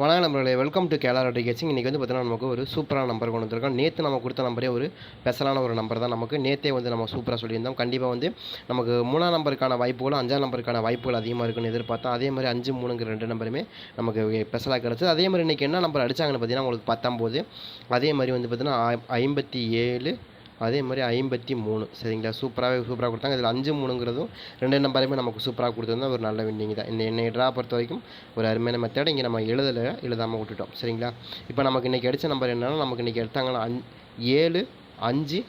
வணக்கம் நம்பர்களே welcome to கேலா ரோட்டி கேச்சிங் இன்றைக்கி வந்து பார்த்தீங்கன்னா நமக்கு ஒரு சூப்பரான நம்பர் கொண்டு வந்திருக்கோம். நேற்று நம்ம கொடுத்த நம்பரே ஒரு ஸ்பெஷலான ஒரு நம்பர் தான். நமக்கு நேற்றே வந்து நம்ம சூப்பராக சொல்லியிருந்தோம். கண்டிப்பாக வந்து நமக்கு மூணாம் நம்பருக்கான வாய்ப்புகளும் அஞ்சாம் நம்பருக்கான வாய்ப்புகள் அதிகமாக இருக்குன்னு எதிர்பார்த்தோம் அதே மாதிரி அஞ்சு மூணுங்கிற ரெண்டு நம்பருமே நமக்கு ஸ்பெஷலாக கிடச்சது அதே மாதிரி இன்றைக்கி என்ன நம்பர் அடித்தாங்கன்னு பார்த்தீங்கன்னா உங்களுக்கு பத்தொம்போது அதே மாதிரி வந்து பார்த்தீங்கன்னா ஐம்பத்தி ஏழு அதே மாதிரி ஐம்பத்தி மூணு. சரிங்களா? சூப்பராகவே சூப்பராக கொடுத்தாங்க. இதில் அஞ்சு மூணுங்கிறதும் ரெண்டு நம்பருமே நமக்கு சூப்பராக கொடுத்துருந்தா ஒரு நல்ல வின்னிங் தான். இந்த என்னை ட்ரா பொறுத்த வரைக்கும் ஒரு அருமையான மெத்தட் இங்கே நம்ம எழுதலை எழுதாமல் விட்டுட்டோம். சரிங்களா? இப்போ நமக்கு இன்றைக்கி அடித்த நம்பர் என்னென்னா நமக்கு இன்றைக்கி எடுத்தாங்கன்னா அஞ் ஏழு அஞ்சு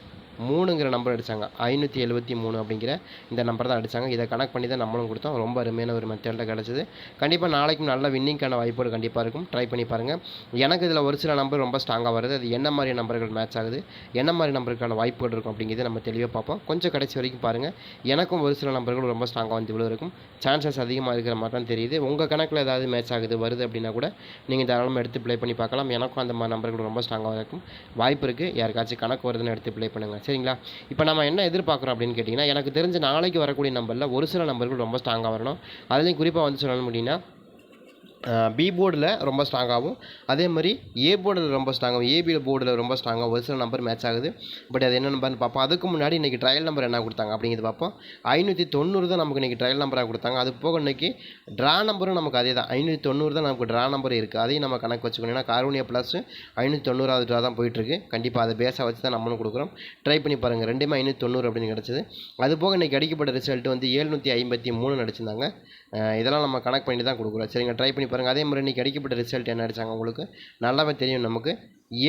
மூணுங்கிற நம்பர் அடித்தாங்க ஐநூற்றி எழுபத்தி மூணு அப்படிங்கிற இந்த நம்பர் தான் அடித்தாங்க இதை கனெக்ட் பண்ணி தான் நம்மளும் கொடுத்தோம். ரொம்ப அருமையான ஒரு மெத்தடில் கிடச்சிது. கண்டிப்பாக நாளைக்கும் நல்ல வின்னிங்க்கான வாய்ப்புகள் கண்டிப்பாக இருக்கும். ட்ரை பண்ணி பாருங்கள் எனக்கு இதில் ஒரு சில நம்பர் ரொம்ப ஸ்ட்ராங்காக வருது. அது என்ன மாதிரி நம்பர்கள் மேட்ச் ஆகுது? என்ன மாதிரி நம்பருக்கான வாய்ப்புகள் இருக்கும் அப்படிங்கிறத நம்ம தெளிவாக பார்ப்போம். கொஞ்சம் கடைசி வரைக்கும் பாருங்கள் எனக்கும் ஒரு சில நம்பர்கள் ரொம்ப ஸ்ட்ராங்காக வந்து இவ்வளோ இருக்கும். சான்சஸ் அதிகமாக இருக்கிற மாதிரி தான் தெரியுது. உங்கள் கணக்கில் ஏதாவது மேட்ச் ஆகுது வருது அப்படின்னா கூட நீங்கள் தாராளமாக எடுத்து ப்ளே பண்ணி பார்க்கலாம். எனக்கும் அந்த மாதிரி நம்பர்கள் ரொம்ப ஸ்ட்ராங்காக இருக்கும். வாய்ப்பு இருக்குது யாருக்காச்சும் கணக்கு வருதுன்னு எடுத்து ப்ளே பண்ணுங்கள் சரிங்களா? இப்போ நம்ம என்ன எதிர்பார்க்குறோம் அப்படின்னு கேட்டிங்கன்னா எனக்கு தெரிஞ்ச நாளைக்கு வரக்கூடிய நம்பரில் ஒரு சில நம்பர்கள் ரொம்ப ஸ்ட்ராங்காக வரணும். அதுலேயும் குறிப்பாக வந்து சொல்லணும் அப்படின்னா பி போர்டில் ரொம்ப ஸ்ட்ராங்காகவும் அதே மாதிரி ஏ போர்டில் ரொம்ப ஸ்ட்ராங்காகவும் ஏபி போர்டில் ரொம்ப ஸ்ட்ராங்காக ஒரு சில நம்பர் மேட்ச் ஆகுது. பட் அது என்ன நம்பர்னு பார்ப்போம் அதுக்கு முன்னாடி இன்றைக்கி ட்ரையல் நம்பர் என்ன கொடுத்தாங்க அப்படிங்கிறது பார்ப்போம் ஐநூற்றி தொண்ணூறு தான் நமக்கு இன்றைக்கி ட்ரையல் நம்பராக கொடுத்தாங்க. அது போக இன்றைக்கி ட்ரா நம்பரும் நமக்கு அதே தான் ஐநூற்றி தொண்ணூறு தான் நமக்கு ட்ரா நம்பர் இருக்குது அதையும் நம்ம கணக்கு வச்சுக்கணும். ஏன்னா கார்வனியா ப்ளஸ் ஐநூற்றி தொண்ணூறாவது ட்ரா தான் போயிட்டுருக்கு. கண்டிப்பாக அதை பேஸாக வச்சு தான் நம்மளும் கொடுக்குறோம். ட்ரை பண்ணி பாருங்கள் ரெண்டுமே ஐநூற்றி தொண்ணூறு அப்படின்னு கிடச்சிது. அது போக இன்றைக்கி அடிக்கப்பட்ட ரிசல்ட் வந்து ஏழ்நூற்றி ஐம்பத்தி மூணு நடிச்சிருந்தாங்க. இதெல்லாம் நம்ம கணக்கு பண்ணி தான் கொடுக்குறோம். சரிங்க ட்ரை பண்ணி பாருங்கள் அதே மாதிரி இன்றைக்கி அடிக்கப்பட்ட ரிசல்ட் என்ன அடிச்சாங்க உங்களுக்கு? நல்லாவே தெரியும் நமக்கு.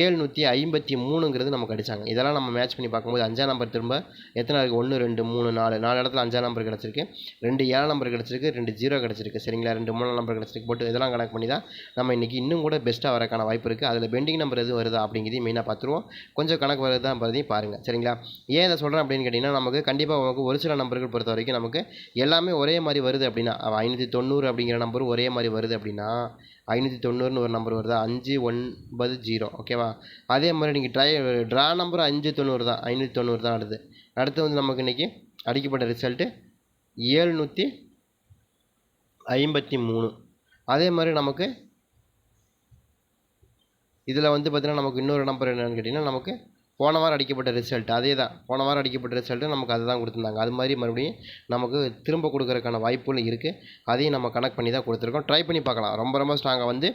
ஏழ்நூற்றி ஐம்பத்தி மூணுங்கிறது நமக்கு அடிச்சாங்க இதெல்லாம் நம்ம மேட்ச் பண்ணி பார்க்கும்போது அஞ்சாம் நம்பர் திரும்ப எத்தனை இருக்குது ஒன்று ரெண்டு மூணு நாலு. நாலு இடத்துல அஞ்சாம் நம்பர் கிடச்சிருக்கு. ரெண்டு ஏழாம் நம்பர் கிடச்சிருக்கு. ரெண்டு ஜீரோ கிடச்சிருக்கு. சரிங்களா? ரெண்டு மூணாம் நம்பர் கிடச்சிருக்கு. போட்டு இதெல்லாம் கனெக்ட் பண்ணி தான் நம்ம இன்றைக்கி இன்னும் கூட பெஸ்ட்டாக வரக்கான வாய்ப்பு இருக்குது அதில் பெண்டிங் நம்பர் எதுவும் வருதா அப்படிங்கிறதையும் மெயினாக பார்த்துருவோம். கொஞ்சம் கணக்கு வருதா பறதையும் பாருங்கள் சரிங்களா? ஏன் இதை சொல்கிறேன் அப்படின்னு கேட்டிங்கன்னா நமக்கு கண்டிப்பாக நமக்கு ஒரு சில நம்பர்கள் பொறுத்த வரைக்கும் நமக்கு எல்லாமே ஒரே மாதிரி வருது அப்படின்னா ஐநூற்றி தொண்ணூறு அப்படிங்கிற நம்பரும் ஒரே மாதிரி வருது அப்படின்னா ஐநூற்றி தொண்ணூறுன்னு ஒரு நம்பர் வருதா? அஞ்சு ஒன்பது ஜீரோ. ஓகேவா அதே மாதிரி நீங்கள் ட்ரை ட்ரா நம்பர் அஞ்சு தொண்ணூறு தான். ஐநூற்றி தொண்ணூறு தான் அடுத்து. அடுத்து வந்து நமக்கு இன்றைக்கி அடிக்கப்பட்ட ரிசல்ட்டு ஏழ்நூற்றி ஐம்பத்தி மூணு. அதே மாதிரி நமக்கு இதில் வந்து பார்த்திங்கன்னா நமக்கு இன்னொரு நம்பர் என்னென்னு கேட்டிங்கன்னா நமக்கு போன வாரம் அடிக்கப்பட்ட ரிசல்ட் அதே தான் போன வாரம் அடிக்கப்பட்ட ரிசல்ட்டு நமக்கு அதுதான் கொடுத்துருந்தாங்க. அது மாதிரி மறுபடியும் நமக்கு திரும்ப கொடுக்குறதுக்கான வாய்ப்புகளும் இருக்குது அதையும் நம்ம கனெக்ட் பண்ணி தான் கொடுத்துருக்கோம். ட்ரை பண்ணி பார்க்கலாம். ரொம்ப ரொம்ப ஸ்ட்ராங்காக வந்து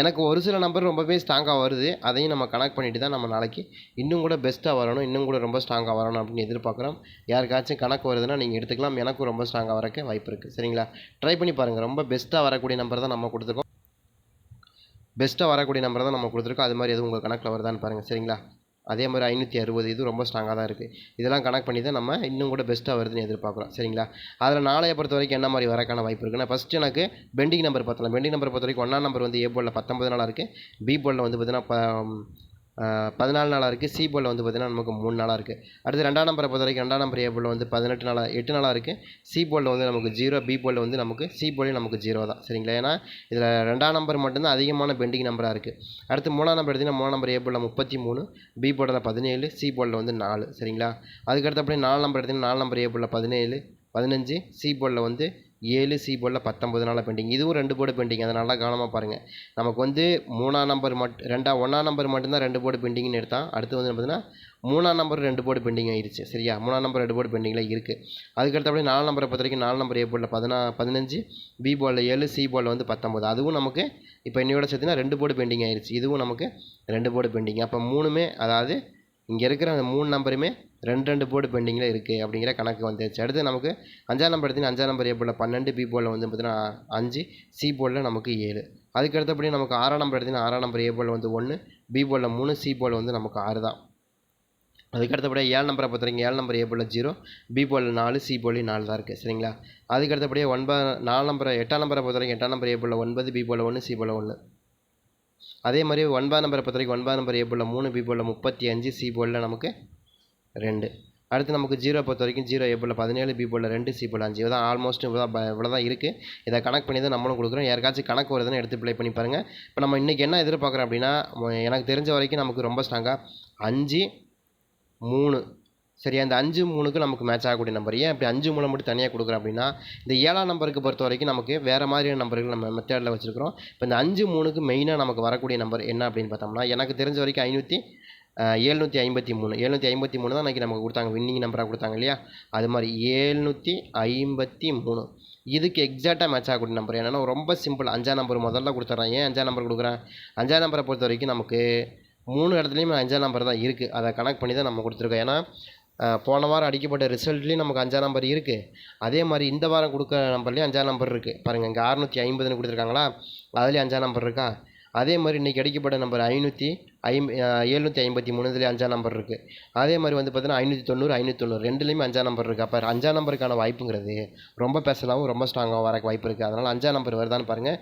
எனக்கு ஒரு சில நம்பர் ரொம்பவே ஸ்ட்ராங்காக வருது. அதையும் நம்ம கனெக்ட் பண்ணிட்டு தான் நம்ம நாளைக்கு இன்னும் கூட பெஸ்ட்டாக வரணும். இன்னும் கூட ரொம்ப ஸ்ட்ராங்காக வரணும் அப்படின்னு எதிர்பார்க்குறோம். யாருக்காச்சும் கணக்கு வருதுன்னா நீங்கள் எடுத்துக்கலாம். எனக்கும் ரொம்ப ஸ்ட்ராங்காக வரக்க வாய்ப்பு இருக்குது சரிங்களா? ட்ரை பண்ணி பாருங்கள் ரொம்ப பெஸ்ட்டாக வரக்கூடிய நம்பர் தான் நம்ம கொடுத்துருக்கோம். பெஸ்ட்டாக வரக்கூடிய நம்பர் தான் நம்ம கொடுத்துருக்கோம். அது மாதிரி எதுவும் உங்கள் கணக்கில் வருதான்னு பாருங்கள் சரிங்களா? அதே மாதிரி ஐநூற்றி அறுபது இது ரொம்ப ஸ்ட்ராங்காக தான் இருக்குது இதெல்லாம் கணக்கு பண்ணி தான் நம்ம இன்னும் கூட பெஸ்ட்டாக வருதுன்னு எதிர்பார்க்குறோம். சரிங்களா? அதில் நாளைய பொறுத்த வரைக்கும் என்ன மாதிரி வரக்கான வாய்ப்பு இருக்குன்னா ஃபஸ்ட்டு எனக்கு பெண்டிங் நம்பர் பார்த்தலாம் பெண்டிங் நம்பர் பொறுத்த வரைக்கும் ஒன்றாம் நம்பர் வந்து ஏ போலில் பத்தொம்பது நாளாக இருக்குது பி போலில் வந்து பார்த்தீங்கன்னா பதினாலு நாளாக இருக்குது சி போர்டில் வந்து பார்த்திங்கன்னா நமக்கு மூணு நாளாக இருக்குது அடுத்து ரெண்டாம் நம்பரை பொறுத்த வரைக்கும் ரெண்டாம் நம்பர் ஏ போர்டில் வந்து பதினெட்டு நாளாக எட்டு நாளாக இருக்குது சி போர்டில் வந்து நமக்கு ஜீரோ பி போர்டில் வந்து நமக்கு சி போர்டில் நமக்கு ஜீரோ தான். சரிங்களா? ஏன்னா இதில் ரெண்டாம் நம்பர் மட்டும்தான் அதிகமான பெண்டிங் நம்பராக இருக்குது அடுத்து மூணாம் நம்பர் எடுத்திங்கன்னா மூணாம் நம்பர் ஏ போர்டில் முப்பத்தி மூணு பி போர்டில் பதினேழு சி போர்டில் வந்து நாலு. சரிங்களா? அதுக்கடுத்தபடி நாலு நம்பர் எடுத்திங்கன்னா நாலு நம்பர் ஏ போர்டில் பதினேழு பதினஞ்சு சி போர்டில் வந்து ஏழு சி போர்டில் பத்தொம்பது நாளாக பெண்டிங் இதுவும் ரெண்டு போர்டு பெண்டிங் அதை நல்லா கவனமாக பாருங்கள் நமக்கு வந்து மூணாம் நம்பர் மட்டும் ரெண்டா ஒன்றாம் நம்பர் மட்டும்தான் ரெண்டு போர்டு பெண்டிங்னு எடுத்தான். அடுத்து வந்து பார்த்தீங்கன்னா மூணாம் நம்பர் ரெண்டு போர்டு பெண்டிங் ஆயிடுச்சு சரியா? மூணாம் நம்பர் ரெண்டு போர்டு பெண்டிங்கில் இருக்குது அதுக்கடுத்தபடி நாலு நம்பரை பொறுத்த வரைக்கும் நாலு நம்பர் ஏ போர்டில் பதினா பதினஞ்சு. பி போர்டில் ஏழு. சி போர்டில் வந்து பத்தொம்பது அதுவும் நமக்கு இப்போ என்னையோட சேர்த்துனா ரெண்டு போர்டு பெண்டிங் ஆயிடுச்சு இதுவும் நமக்கு ரெண்டு போர்டு பெண்டிங் அப்போ மூணுமே அதாவது இங்கே இருக்கிற அந்த மூணு நம்பருமே ரெண்டு ரெண்டு போர்டு பெண்டிங்கில் இருக்குது அப்படிங்கிற கணக்கு வந்துருச்சு அடுத்து நமக்கு அஞ்சாம் நம்பர் எடுத்து அஞ்சாம் நம்பர் ஏ போர்டில் பன்னெண்டு பி போர்டில் வந்து பார்த்தீங்கன்னா அஞ்சு சி போர்டில் நமக்கு ஏழு அதுக்கு அடுத்தபடி நமக்கு ஆறாம் நம்பர் எடுத்தீங்கன்னா ஆறாம் நம்பர் ஏ போர்டில் வந்து ஒன்று பி போர்டில் மூணு சி போர்டில் வந்து நமக்கு ஆறு தான் அதுக்கு அடுத்தபடியாக ஏழு நம்பரை பொறுத்த ஏழு நம்பர் ஏ ஜீரோ பி போர்டில் நாலு சி போர்டில் நாலு தான் இருக்குது சரிங்களா அதுக்கு அடுத்தபடியாக ஒன்பது நாலு நம்பரை எட்டாம் நம்பரை பொறுத்த எட்டாம் நம்பர் ஏ போர்டில் ஒன்பது பி போல் ஒன்று சி போல் ஒன்று அதே மாதிரி ஒன்பதாம் நம்பரை பொறுத்த வரைக்கும் ஒன்பதாம் நம்பர் ஏ போர்டில் மூணு பி போர்டில் முப்பத்தி அஞ்சு சி போலில் நமக்கு ரெண்டு. அடுத்து நமக்கு ஜீரோ பொறுத்த வரைக்கும் ஜீரோ ஏ போர்டில் பதினேழு பி போர்டில் ரெண்டு சி போர்டில் அஞ்சு. இதான் ஆல்மோஸ்ட் இவ்வளோ இவ்வளோ தான் இருக்குது இதை கணக்கு பண்ணி தான் நம்மளும் கொடுக்குறோம். யாருக்காச்சும் கணக்கு வருதுன்னு எடுத்து ப்ளே பண்ணி பாருங்கள் இப்போ நம்ம இன்றைக்கி என்ன எதிர்பார்க்குறோம் அப்படின்னா எனக்கு தெரிஞ்ச வரைக்கும் நமக்கு ரொம்ப ஸ்ட்ராங்காக அஞ்சு மூணு சரியா இந்த அஞ்சு மூணுக்கு நமக்கு மேட்ச் ஆகக்கூடிய நம்பர் ஏன் இப்படி அஞ்சு மூணு மட்டும் தனியாக கொடுக்குறோம் அப்படின்னா இந்த ஏழாம் நம்பருக்கு பொறுத்த வரைக்கும் நமக்கு வேறு மாதிரியான நம்பர்கள் நம்ம மெத்தேடில் வச்சுருக்கிறோம். இப்போ இந்த அஞ்சு மூணுக்கு மெயினாக நமக்கு வரக்கூடிய நம்பர் என்ன அப்படின்னு பார்த்தோம்னா எனக்கு தெரிஞ்ச வரைக்கும் ஐநூற்றி ஏழ்நூற்றி ஐம்பத்தி மூணு. ஏழ்நூற்றி ஐம்பத்தி மூணு தான் அன்றைக்கி நமக்கு கொடுத்தாங்க வின்னிங் நம்பராக கொடுத்தாங்க இல்லையா? அது மாதிரி ஏழ்நூற்றி ஐம்பத்தி மூணு. இதுக்கு எக்ஸாக்டாக மேட்ச் ஆகக்கூடிய நம்பர் என்னென்னா ரொம்ப சிம்பிள் அஞ்சாம் நம்பர் முதல்ல கொடுத்துட்றேன். ஏன் அஞ்சாம் நம்பர் கொடுக்குறேன்? அஞ்சாம் நம்பரை பொறுத்த வரைக்கும் நமக்கு மூணு இடத்துலையுமே அஞ்சாம் நம்பர் தான் இருக்குது அதை கனெக்ட் பண்ணி தான் நம்ம கொடுத்துருக்கோம். ஏன்னா போன வாரம் அடிக்கப்பட்ட ரிசல்ட்லேயும் நமக்கு அஞ்சாம் நம்பர் இருக்குது அதே மாதிரி இந்த வாரம் கொடுக்குற நம்பர்லேயும் அஞ்சாம் நம்பர் இருக்குது பாருங்கள் இங்கே அறுநூற்றி ஐம்பதுன்னு கொடுத்துருக்காங்களா? அதுலேயும் அஞ்சாம் நம்பர் இருக்கா? அதே மாதிரி இன்றைக்கி அடிக்கப்பட்ட நம்பர் ஐநூற்றி ஐம் ஏழ்நூற்றி ஐம்பத்தி மூணு இதுலேயும் அஞ்சாம் நம்பர் இருக்குது அதே மாதிரி வந்து பார்த்தீங்கன்னா ஐநூற்றி தொண்ணூறு ஐநூற்றி தொண்ணூறு ரெண்டுலேயுமே அஞ்சாம் நம்பர் இருக்குது அப்போ அஞ்சாம் நம்பருக்கான வாய்ப்புங்கிறது ரொம்ப பேசலாவும் ரொம்ப ஸ்ட்ராங்காகவும் வரக்கு வாய்ப்பு இருக்குது அதனால் அஞ்சாம் நம்பர் வருதான்னு பாருங்கள்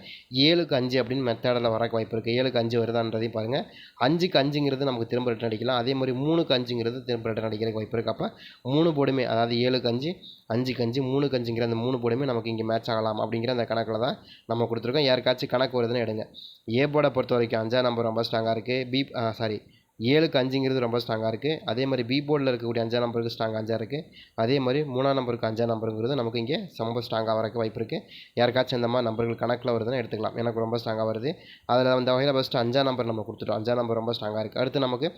ஏழுக்கு அஞ்சு அப்படின்னு மெத்தடில் வரக்கு வாய்ப்பு இருக்குது ஏழுக்கு அஞ்சு வருதான்றதையும் பாருங்கள் அஞ்சுக்கு அஞ்சுங்கிறது நமக்கு திரும்ப ரிட்டன் அடிக்கலாம். அதே மாதிரி மூணுக்கு அஞ்சுங்கிறது திரும்ப ரிட்டன் அடிக்கிறதுக்கு வாய்ப்பு இருக்குது அப்போ மூணு போடுமே அதாவது ஏழுக்கு அஞ்சு அஞ்சுக்கு அஞ்சு மூணுக்கு அஞ்சுங்கிற அந்த மூணு போடுமே நமக்கு இங்கே மேட்ச் ஆகலாம் அப்படிங்கிற அந்த கணக்கில் தான் நம்ம கொடுத்துருக்கோம். யாருக்காச்சும் கணக்கு வருதுன்னு எடுங்க. ஏ போர்டை பொறுத்த வரைக்கும் அஞ்சாம் நம்பர் ரொம்ப ஸ்ட்ராங்காக இருக்குது பி சாரி ஏழுக்கு அஞ்சுங்கிறது ரொம்ப ஸ்ட்ராங்காக இருக்குது அதே மாதிரி பி போர்டில் இருக்கக்கூடிய அஞ்சாம் நம்பருக்கு ஸ்ட்ராங் அஞ்சாக இருக்குது அதே மாதிரி மூணாம் நம்பருக்கு அஞ்சாம் நம்பருங்கிறது நமக்கு இங்கே ரொம்ப ஸ்ட்ராங்காக வரக்கு வாய்ப்பு இருக்குது யாருக்காச்சும் இந்த மாதிரி நம்பர்கள் கணக்கில் வருதுன்னு எடுத்துக்கலாம். எனக்கு ரொம்ப ஸ்ட்ராங்காக வருது. அதில் அந்த வகையில் ஃபஸ்ட்டு அஞ்சாம் நம்பர் நம்ம கொடுத்துட்டோம். அஞ்சாம் நம்பர் ரொம்ப ஸ்ட்ராங்காக இருக்குது அடுத்து நமக்கு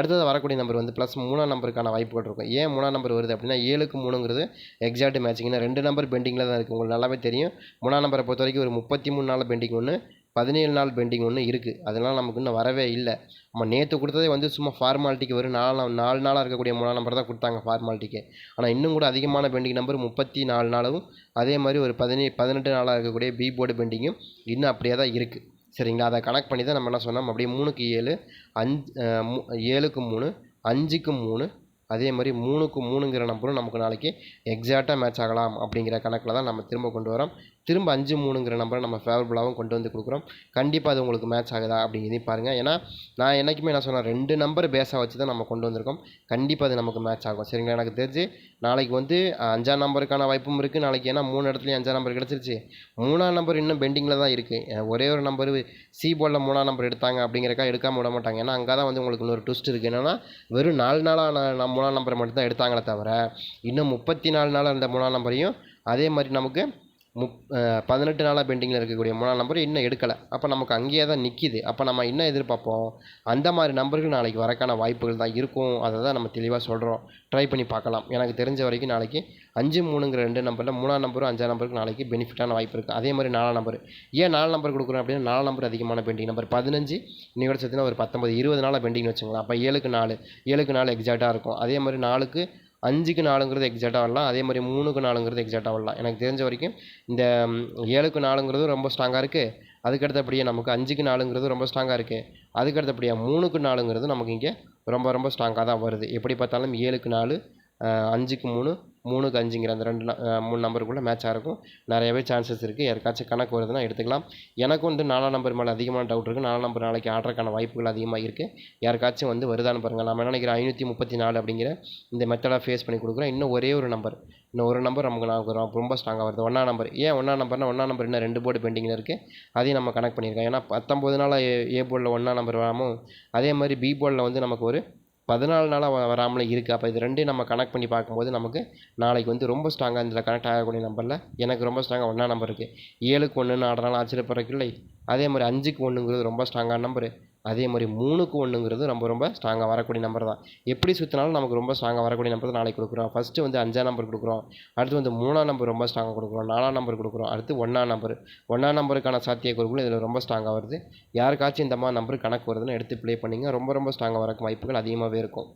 அடுத்தது வரக்கூடிய நம்பர் வந்து ப்ளஸ் மூணாம் நம்பருக்கான வாய்ப்புகள் இருக்கும். ஏன் மூணாம் நம்பர் வருது அப்படின்னா ஏழுக்கு மூணுங்கிறது எக்ஸாக்ட் மேட்சிங்னா ரெண்டு நம்பர் பெண்டிங்கில் தான் இருக்குது உங்களுக்கு நல்லாவே தெரியும். மூணாம் நம்பரை பொறுத்த வரைக்கும் ஒரு முப்பத்தி மூணு நாள் பெண்டிங் ஒன்று பதினேழு நாள் பெண்டிங் ஒன்று இருக்குது அதெல்லாம் நமக்கு இன்னும் வரவே இல்லை. நம்ம நேற்று கொடுத்ததே வந்து சும்மா ஃபார்மாலிட்டிக்கு வரும் நாலு நாள் நாலு நாளாக இருக்கக்கூடிய மூணு நம்பர் தான் கொடுத்தாங்க ஃபார்மாலிட்டிக்கு ஆனால் இன்னும் கூட அதிகமான பெண்டிங் நம்பர் முப்பத்தி நாலு நாளும் அதே மாதிரி ஒரு பதினே பதினெட்டு நாளாக இருக்கக்கூடிய பி போர்டு பெண்டிங்கும் இன்னும் அப்படியே தான் இருக்குது சரிங்களா? அதை கனெக்ட் பண்ணி தான் நம்ம என்ன சொன்னோம்? அப்படியே மூணுக்கு ஏழு அஞ்சு மூ- ஏழுக்கு மூணு அஞ்சுக்கு மூணு அதே மாதிரி மூணுக்கு மூணுங்கிற நம்பரும் நமக்கு நாளைக்கு எக்ஸாக்டாக மேட்ச் ஆகலாம் அப்படிங்கிற கணக்கில் தான் நம்ம திரும்ப கொண்டு வரோம். திரும்ப அஞ்சு மூணுங்கிற நம்பரை நம்ம ஃபேவரபுளாகவும் கொண்டு வந்து கொடுக்குறோம். கண்டிப்பாக அது உங்களுக்கு மேட்ச் ஆகுதா அப்படிங்கிறதையும் பாருங்கள் ஏன்னா நான் என்றைக்குமே நான் சொன்னேன் ரெண்டு நம்பர் பேஸாக வச்சு தான் நம்ம கொண்டு வந்திருக்கோம். கண்டிப்பாக அது நமக்கு மேட்ச் ஆகும். சரிங்களா? எனக்கு தெரிஞ்சு நாளைக்கு வந்து அஞ்சாம் நம்பருக்கான வாய்ப்பும் இருக்குது நாளைக்கு ஏன்னா மூணு இடத்துலையும் அஞ்சாம் நம்பர் கிடச்சிருச்சு. மூணாம் நம்பர் இன்னும் பெண்டிங்கில் தான் இருக்குது ஒரே ஒரு நம்பர் சி போர்டில் மூணாம் நம்பர் எடுத்தாங்க அப்படிங்கிறக்கா எடுக்காமல் விட மாட்டாங்க. ஏன்னா அங்கே தான் வந்து உங்களுக்கு இன்னொரு ட்விஸ்ட் இருக்குது என்னென்னா வெறும் நாலு நாளாக நான் மூணாம் நம்பரை மட்டும் தான் எடுத்தாங்களே தவிர இன்னும் முப்பத்தி நாலு நாளாக இருந்த மூணாம் நம்பரையும் அதே மாதிரி நமக்கு முப் பதினெட்டு நாளாக பெண்டிங்கில் இருக்கக்கூடிய மூணாம் நம்பர் இன்னும் எடுக்கலை. அப்போ நமக்கு அங்கேயே தான் நிற்கிது அப்போ நம்ம என்ன எதிர்பார்ப்போம்? அந்த மாதிரி நம்பர்கள் நாளைக்கு வரக்கான வாய்ப்புகள் தான் இருக்கும். அதை தான் நம்ம தெளிவாக சொல்கிறோம் ட்ரை பண்ணி பார்க்கலாம். எனக்கு தெரிஞ்ச வரைக்கும் நாளைக்கு அஞ்சு மூணுங்கிற ரெண்டு நம்பரில் மூணாம் நம்பரும் அஞ்சாம் நம்பருக்கு நாளைக்கு பெனிஃபிட்டான வாய்ப்பு இருக்குது அதே மாதிரி நாலாம் நம்பர். ஏன் நாலு நம்பர் கொடுக்குறோம் அப்படின்னா நாலு நம்பர் அதிகமான பெண்டிங் நம்பர் பதினஞ்சு இன்னையோட சேர்த்துனா ஒரு பத்தொம்பது இருபது நாளாக பெண்டிங்னு வச்சுக்கலாம் அப்போ ஏழுக்கு நாலு ஏழுக்கு நாலு எக்ஸாக்டாக இருக்கும். அதே மாதிரி நாலுக்கு அஞ்சுக்கு நாலுங்கிறது எக்ஸாக்டாக வரலாம். அதே மாதிரி மூணுக்கு நாலுங்கிறது எக்ஸாக்டாக வரலாம். எனக்கு தெரிஞ்ச வரைக்கும் இந்த ஏழுக்கு நாலுங்கிறது ரொம்ப ஸ்ட்ராங்காக இருக்குது அதுக்கடுத்தபடியே நமக்கு அஞ்சுக்கு நாலுங்கிறது ரொம்ப ஸ்ட்ராங்காக இருக்குது அதுக்கடுத்தபடியாக மூணுக்கு நாலுங்கிறது நமக்கு இங்கே ரொம்ப ரொம்ப ஸ்ட்ராங்காக தான் வருது. எப்படி பார்த்தாலும் ஏழுக்கு நாலு அஞ்சுக்கு மூணு மூணுக்கு அஞ்சுங்கிற அந்த ரெண்டு மூணு நம்பருக்குள்ளே மேட்சாக இருக்கும் நிறையவே சான்சஸ் இருக்குது யாருக்காச்சும் கணக்கு வருதுன்னா எடுத்துக்கலாம். எனக்கும் வந்து நாலாம் நம்பர் மேலே அதிகமான டவுட் இருக்குது நாலாம் நம்பர் நாளைக்கு ஆடுறதுக்கான வாய்ப்புகள் அதிகமாக இருக்குது யாருக்காச்சும் வந்து வருதான்னு பாருங்கள் நம்ம என்ன நினைக்கிறேன் ஐநூற்றி முப்பத்தி நாலு அப்படிங்கிற இந்த மெத்தடாக ஃபேஸ் பண்ணி கொடுக்குறோம் இன்னும் ஒரே ஒரு நம்பர் இன்னும் ஒரு நம்பர் நமக்கு நான் ரொம்ப- ரொம்ப ஸ்ட்ராங்காக வருது. ஒன்றா நம்பர் ஏன் ஒன்றா நம்பர்னா ஒன்றா நம்பர் இன்னும் ரெண்டு போர்டு பெண்டிங்கில் இருக்குது அதையும் நம்ம கனெக்ட் பண்ணியிருக்கோம். ஏன்னா பத்தொம்போது நாள் ஏ ஏ போர்டில் ஒன்றா நம்பர் வராமல் அதே மாதிரி பி போர்டில் வந்து நமக்கு ஒரு பதினாலு நாளாக வராமலே இருக்குது அப்போ இது ரெண்டையும் நம்ம கனெக்ட் பண்ணி பார்க்கும்போது நமக்கு நாளைக்கு வந்து ரொம்ப ஸ்ட்ராங்காக இதில் கனெக்ட் ஆகக்கூடிய நம்பரில் எனக்கு ரொம்ப ஸ்ட்ராங்காக ஒன்றா நம்பர் இருக்குது ஏழுக்கு ஒன்றுன்னு ஆடுறனால ஆச்சரியப்படுறதுக்கு இல்லை. அதே மாதிரி அஞ்சுக்கு ஒன்றுங்கிறது ரொம்ப ஸ்ட்ராங்கான நம்பரு அதே மாதிரி மூணுக்கு ஒன்றுங்கிறது ரொம்ப ரொம்ப ஸ்ட்ராங்காக வரக்கூடிய நம்பர் தான். எப்படி சுற்றினாலும் நமக்கு ரொம்ப ஸ்ட்ராங்காக வரக்கூடிய நம்பர் தான் நாளைக்கு கொடுக்குறோம். ஃபஸ்ட்டு வந்து அஞ்சாம் நம்பர் கொடுக்குறோம். அடுத்து வந்து மூணாம் நம்பர் ரொம்ப ஸ்ட்ராங்காக கொடுக்குறோம். நாலாம் நம்பர் கொடுக்குறோம். அடுத்து ஒன்றாம் நம்பர் ஒன்றாம் நம்பருக்கான சாத்திய சாத்தியக்கூறுகளும் இதில் ரொம்ப ஸ்ட்ராங்காக வருது. யாருக்காச்சும் இந்த மாதிரி நம்பர் கணக்கு வருதுன்னு எடுத்து ப்ளே பண்ணிங்க. ரொம்ப ரொம்ப ஸ்ட்ராங்காக வரக்கு வாய்ப்புகள் அதிகமாகவே இருக்கும்.